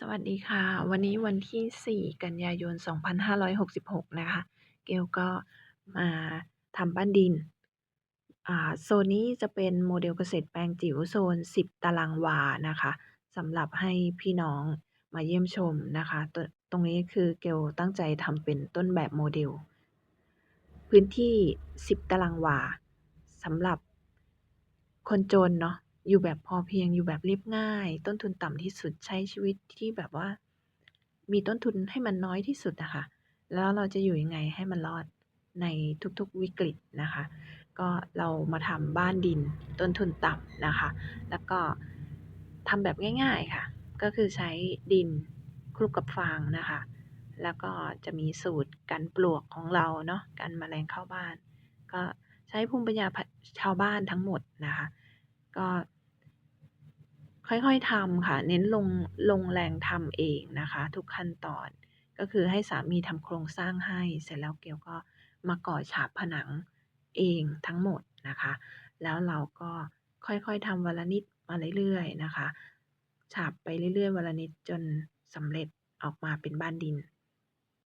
สวัสดีค่ะ วันนี้วันที่ 4 กันยายน 2566 นะคะ เกลก็มาทำบ้านดินอ่าโซนนี้จะเป็นโมเดลเกษตรแปลงจิ๋วโซน 10 ตารางวานะคะสำหรับให้พี่น้องมาเยี่ยมชมนะคะตตรงนี้คือเกลตั้งใจทำเป็นต้นแบบโมเดล พื้นที่ 10 ตารางวาสำหรับคนจนเนาะ อยู่แบบพอเพียงอยู่แบบเรียบง่าย ต้นทุนต่ำที่สุดใช้ชีวิตที่แบบว่า มีต้นทุนให้มันน้อยที่สุดอะค่ะ แล้วเราจะอยู่ยังไงให้มันรอดในทุกๆวิกฤตนะคะ ก็เรามาทำบ้านดินต้นทุนต่ำนะคะ แล้วก็ทำแบบง่าย ๆค่ะ ก็คือใช้ดินคลุกกับฟางนะคะ แล้วก็จะมีสูตรกันปลวกของเราเนาะกันแมลงเข้าบ้าน ก็ใช้ภูมิปัญญาชาวบ้านทั้งหมดนะคะ ก็ ค่อยๆทำค่ะ เน้นลงลงแรงทำเองนะคะ ทุกขั้นตอน ก็คือให้สามีทำโครงสร้างให้ เสร็จแล้วเกลก็มาก่อฉาบผนังเองทั้งหมดนะคะ แล้วเราก็ค่อยๆทำวันละนิดมาเรื่อยๆนะคะ ฉาบไปเรื่อยๆวันละนิดจนสำเร็จออกมาเป็นบ้านดิน